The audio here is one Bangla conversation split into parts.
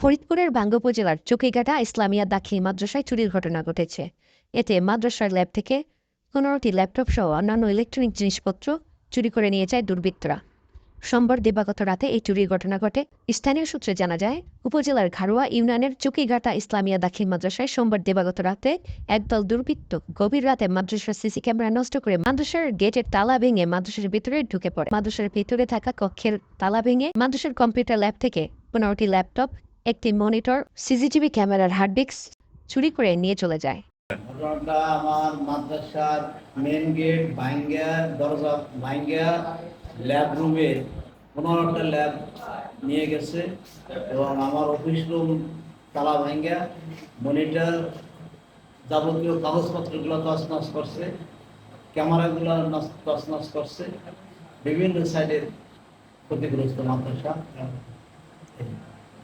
ফরিদপুরের বাঙ্গ উপজেলার চকিঘাটা ইসলামিয়া দাখিল মাদ্রাসায় চুরির ঘটনা ঘটেছে। এতে মাদ্রাসার ল্যাব থেকে পনেরোটি ল্যাপটপ সহ অন্যান্য ইলেকট্রনিক জিনিসপত্র চুরি করে নিয়ে যায় দুর্বৃত্তরা। সোমবার দিবাগত রাতে এই চুরির ঘটনা ঘটে। স্থানীয় সূত্রে জানা যায়, উপজেলার ঘাড়ুয়া ইউনিয়নের চুকিঘাটা ইসলামিয়া দাখিল মাদ্রাসায় সোমবার দিবাগত রাতে একদল দুর্বৃত্ত গভীর রাতে মাদ্রাসার সিসি ক্যামেরা নষ্ট করে মাদ্রাসার গেটের তালা ভেঙে মাদ্রাসার ভিতরে ঢুকে পড়ে। মাদ্রাসার ভিতরে থাকা কক্ষের তালা ভেঙে মাদ্রাসার কম্পিউটার ল্যাব থেকে পনেরোটি ল্যাপটপ একটি মনিটর, সিসিটিভি ক্যামেরার হার্ড ডিস্ক চুরি করে নিয়ে চলে যায়। ঘটনাটা আমার মাদ্রাসার মেন গেট ভাঙ্গা, দরজা ভাঙ্গা ল্যাব রুমে পনেরোটা ল্যাব নিয়ে গেছে এবং আমার অফিস রুম তালা ভাঙ্গা মনিটর যাবতীয় কাগজপত্রগুলো তছনছ করছে, ক্যামেরাগুলো তছনছ করছে, বিভিন্ন সাইডের ক্ষতিগ্রস্ত মাদ্রাসা।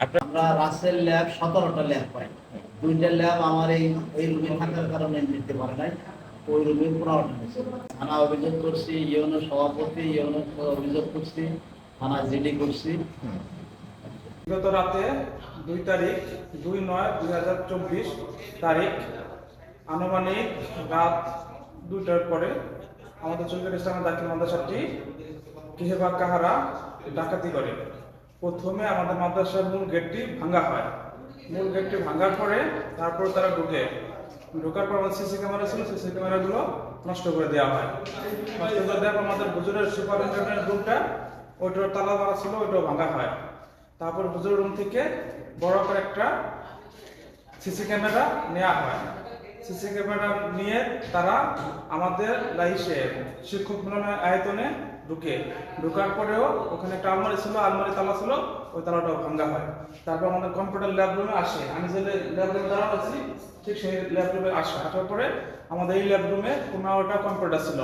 আমরা রাসেল ল্যাব সতেরোটা ল্যাব পাই। দুইটা ল্যাব আমার এই এই রুমে থাকার কারণে নিতে পারে নাই। ওই রুমে পনেরোটা থানা অভিযোগ করছি ইউনো সভাপতি ইউনো অভিযোগ করছি থানা জিডি করছি। গত রাতে দুই তারিখ দুই নয় দুই হাজার চব্বিশ তারিখ আনুমানিক রাত দুইটার পরে আমাদের চৌধুরী ইসলাম দাখিল মাদ্রাসাটি কিহেবা কাহারা ডাকাতি করে। প্রথমে আমাদের মাদ্রাসার মূল গেটটি ভাঙা হয়। মূল গেটটি ভাঙার পরে তারপর তারা ঢুকে। ঢোকার পর আমাদের সিসি ক্যামেরা ছিল, সিসি ক্যামেরাগুলো নষ্ট করে দেওয়া হয়। নষ্ট করে দেওয়ার পর আমাদের হুজুরের সুপারিনটেন্ডেন্ট রুমটা, ওইটার তালা মারা ছিল, ওইটাও ভাঙা হয়। তারপর হুজুর রুম থেকে বড় করে একটা সিসি ক্যামেরা নেওয়া হয়। সিসি ক্যামেরা নিয়ে তারা আমাদের লাইসে শিক্ষক মিলনের আয়তনে ঢুকে। ঢোকার পরেও ওখানে একটা আলমারি ছিল আলমারি তালা ছিল ওই তালাটাও ভাঙ্গা হয়। তারপর আমাদের কম্পিউটার ল্যাব রুমে আসে। আমি যে ল্যাব রুমে দাঁড়ানো আছি ঠিক সেই ল্যাব রুমে আসে। আসার পরে আমাদের এই ল্যাব রুমে পনেরোটা কম্পিউটার ছিল।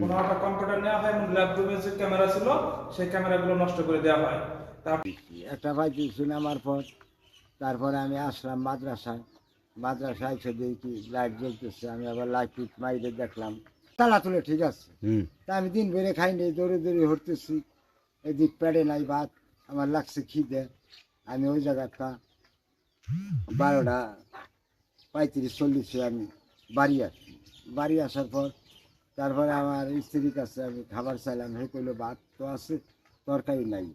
পনেরোটা কম্পিউটার নেওয়া হয় এবং ল্যাব রুমে যে ক্যামেরা ছিল সেই ক্যামেরাগুলো নষ্ট করে দেওয়া হয়। তারপর একটা পাইছি নামার পর। তারপরে আমি আসলাম মাদ্রাসায়। মাদ্রাসায় এসে দেখি লাইট জ্বলতেছে আমি আবার লাইট টিট মাইরে দেখলাম। তালা তুলে ঠিক আছে। তা আমি দিন বেড়ে খাইনি দৌড়ে দৌড়ে হরতেছি। এদিক পেড়ে নাই ভাত আমার লাগছে খিদে। আমি ওই জায়গাটা বারোটা পঁয়ত্রিশ চল্লিশে আমি বাড়ি আসি। বাড়ি আসার পর তারপরে আমার স্ত্রীর কাছে আমি খাবার চাইলাম। হে কইলো ভাত তো আছে তরকারি নাই।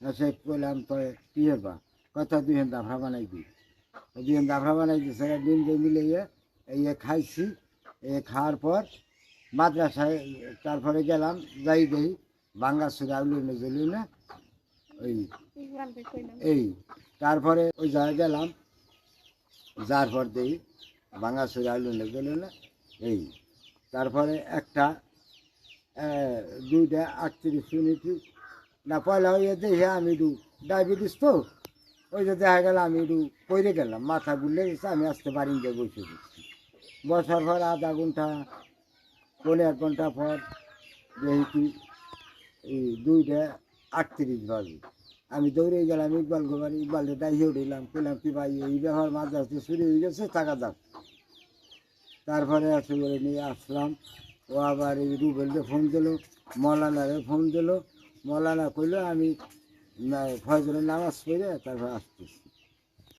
সে কইলাম তো কি হবা কথা দুই হেন দাফরা বানাই দিই দুই হেন দাফরা বানাই দিই সেটা ডিম দিয়ে মিলে ইয়ে এই খাইছি, এ খাওয়ার পর মাদ্রাসায়, তারপরে গেলাম, যাই দেখি বাঙ্গা সুরে আউলি না জ্বলি না, ওই এই, তারপরে ওই জায়গায় গেলাম, যার পর দেখি বাঙ্গা সুরে আউলি না জ্বলি না, এই, তারপরে একটা দুইটা আটত্রিশ মিনিট, না পয়লা হয়ে দেখে আমি একটু ডায়াবেটিস তো ওই যে দেখা গেল আমি একটু পড়ে গেলাম, মাথা ঘুরলে গেছে, আমি আজকে বারিন্দে বসে বসছি বসার পর আধা ঘণ্টা পনেরো এক ঘণ্টা পর দেখি এই দুইটা আটত্রিশ বাজে। আমি দৌড়ে গেলাম, ইকবাল গোবার ইকবালে দাইয়ে উঠিলাম কইলাম, কি ভাই, এই ব্যবহার মাঝে আসতে শুরু হয়ে গেছে, টাকা দাও। তারপরে আসে করে নিয়ে আসলাম। ও আবার এই রুবেলকে ফোন দিলো মৌলানারে ফোন দিলো। মৌলানা কইলো, আমি না- ফজরের নামাজ পড়ে তারপর আসতেছি